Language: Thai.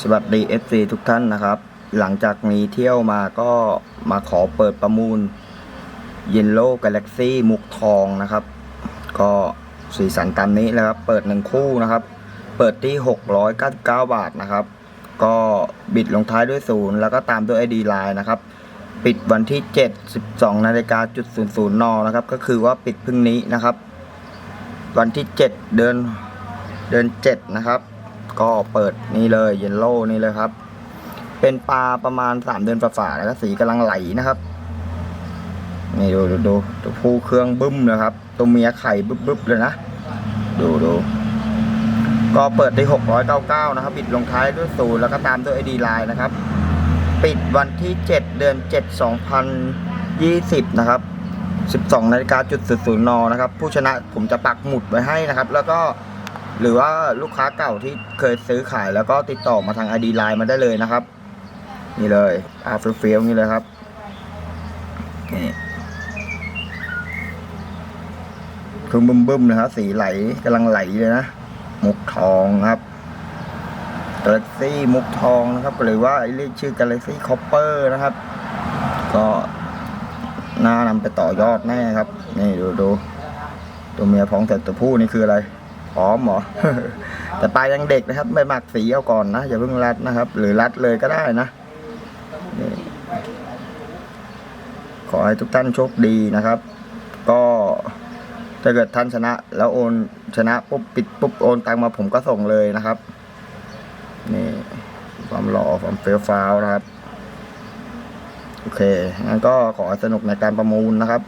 สวัสดี FC ทุกท่านนะครับ หลังจากมีเที่ยวมาก็มาขอเปิดประมูล Yellow Galaxy มุกทองนะครับ ก็สีสันตามนี้นะครับ เปิดหนึ่งคู่นะครับ เปิดที่ 699 บาทนะครับ ก็บิดลงท้ายด้วยศูนย์แล้วก็ตามด้วย ID Line นะครับ ปิดวันที่ 7 12นาฬิกาจุด00นนะครับ ก็คือว่าปิดพรุ่งนี้นะครับ วันที่ 7 เดือนเดือน7นะครับ ก็เปิดนี่เลยเยลโล่นี่เลยครับ เป็นปลาประมาณ3เดือนฝ่าๆแล้วก็สีกำลังไหลนะครับ นี่ดูดูดูตัวผู้เครื่องบึ้มนะครับ ตัวเมียไข่บึ้บบึบเลยนะ ดูดูก็เปิดที่699 นะครับบิดลงท้ายด้วยศูนย์แล้วก็ตามด้วย ID Line นะครับ ปิดวันที่ 7 เดือน 7 2020 นะครับ 12นาฬิกาจุดศูนย์นนะครับ ผู้ชนะผมจะปักหมุดไว้ให้นะครับ แล้วก็ หรือว่าลูกค้าเก่าที่เคยซื้อขายแล้วก็ติดต่อมาทาง ID Line มาได้เลยนะครับ นี่เลยอาเฟียวๆนี่เลยครับนี่คือบึ้มๆนะครับสีไหลกำลังไหลเลยนะมุกทองครับกาแล็กซี่มุกทองนะครับหรือว่าเรียกชื่อกาแล็กซี่คอปเปอร์นะครับ ก็น่านำไปต่อยอดแน่ครับ นี่ดูดูตัวเมียพร้องแต่ตัวผู้นี่คืออะไร พร้อมหรอแต่ปลายังเด็กนะครับ ไม่หมักสีเอาก่อนนะอย่าเพิ่งรัดนะครับ หรือรัดเลยก็ได้นะนี่ขอให้ทุกท่านโชคดีนะครับ ก็ถ้าเกิดท่านชนะ แล้วโอนชนะปุ๊บปิดปุ๊บโอนตังมาผมก็ส่งเลยนะครับ นี่ความหล่อความเฟี้ยวฟ้าวนะครับ โอเคงั้นก็ขอสนุกในการประมูลนะครับ